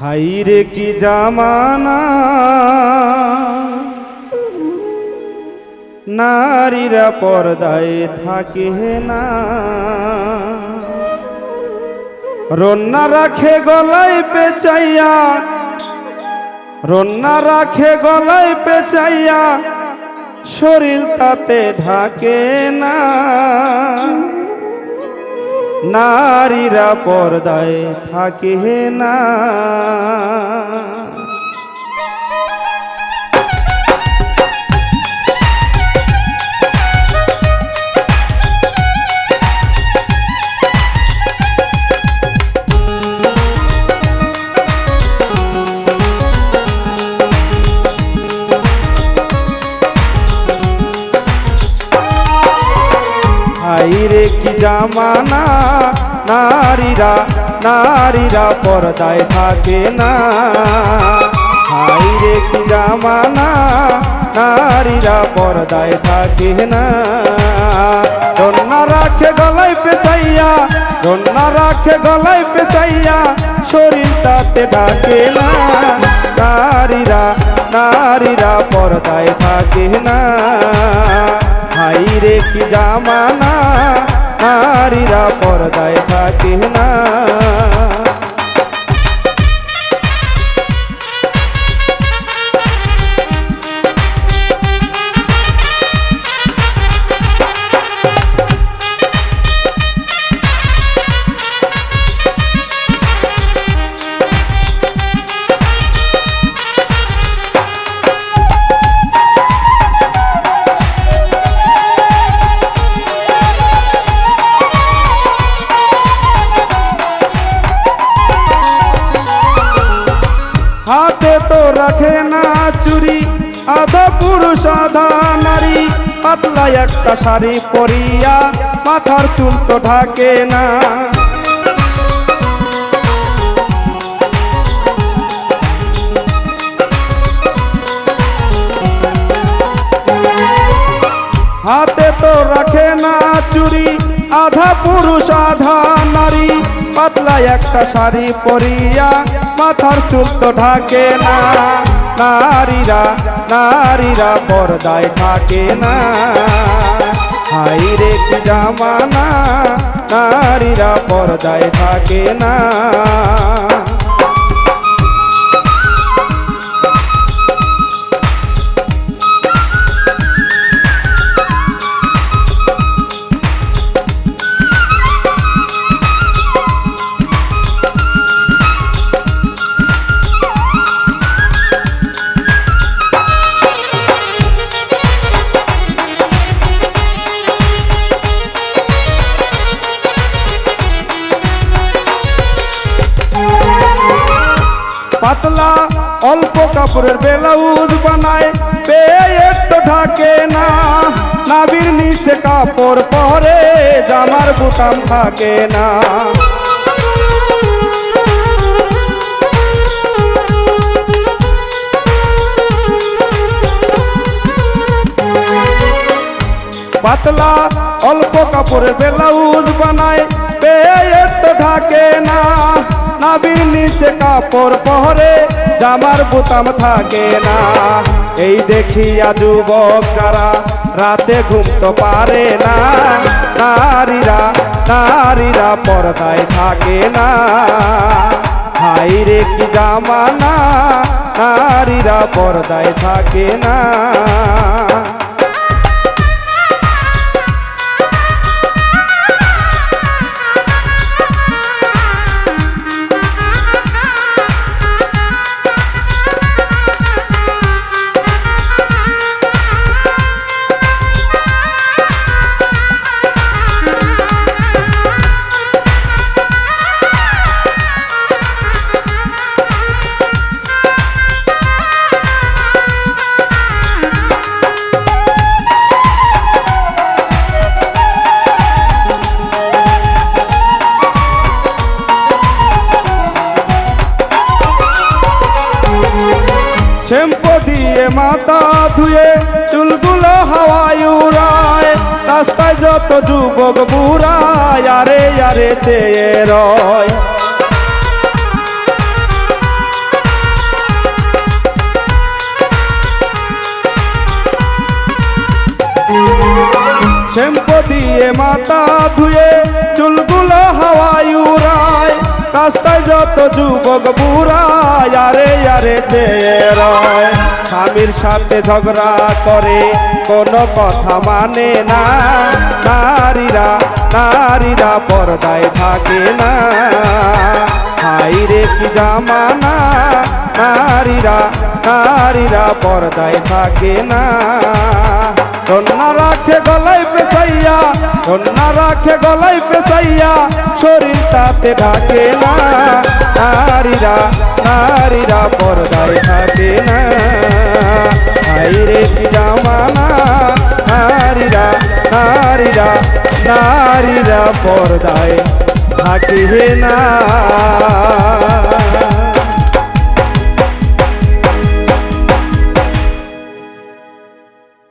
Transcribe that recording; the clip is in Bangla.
হাইরে কি জামানা? নারীরা পর্দায় থাকে না। রন্না রাখে গলায় পেঁচাইয়া, রন্না রাখে গলায় পেঁচাইয়া, শরীর তাতে ঢাকে না। নারীরা পর্দায় থাকে না। জামানা, নারীরা নারীরা পর্দায় থাকে না। হাইরে কি জামানা, নারীরা পর্দায় থাকে না। রন্না রাখে গলায় পেঁচাইয়া রন্না রাখে গলায় পেঁচাইয়া, শরীর তাতে ডাকে না। নারীরা নারীরা পর্দায় থাকে না। হাইরে কি জামানা নারীরা পর্দায় থাকে না রাখে না চুরি। আধা পুরুষ আধা নারী। পাতলা একটা শাড়ি পরিয়া মাথার চুল তো ঢাকে না। হাতে তো রাখে না চুরি। আধা পুরুষ আধা পাতলা একটা শাড়ি পরিয়া মাথার চুল তো ঢাকে না। নারীরা নারীরা পর্দায় থাকে না। হাই রে জামানা, নারীরা পর্দায় থাকে না। পাতলা, অল্প কাপড়ের বেলাউজ বানায়। পেট তো ঢাকে না, নাবির নিচে কাপড় পরে, জামার বুতাম থাকে না। পাতলা, অল্প কাপড়ের ব্লাউজ বানায়। পেট তো ঢাকে না নাবির নিচে কাপড় পহরে জামার বুতাম থাকে না। এই দেখিয়া যুবক যারা রাতে ঘুমতে পারে না, নারীরা নারীরা পর্দায় থাকে না। হাই রে কি জামানা, নারীরা পর্দায় থাকে না। শ্যাম্পু দিয়ে মাথা ধুয়ে, চুলগুলো হাওয়ায় উড়ায়। রাস্তায় যত যুবক বুড়ায়, আরে চেয়ে রয়। শ্যাম্পু দিয়ে মাথা ধুয়ে, চুলগুলো হাওয়া রাস্তায় যত যুবক বুড়ায় আরে চেয়ে রয় স্বামীর সাথে ঝগড়া করে, কোনো কথা মানে না। নারীরা নারীরা পর্দায় থাকে না। হাই রে কি জামানা? নারীরা নারীরা পর্দায় থাকে না। রাখে গলায় পেছাইয়া কন্যা রাখে গলায় পেছাইয়া শরীর তাতে ঢাকে না। নারীরা নারীরা পর্দায় থাকে না। হাইরে জামানা? নারীরা নারীরা নারীরা পর্দায় থাকে না।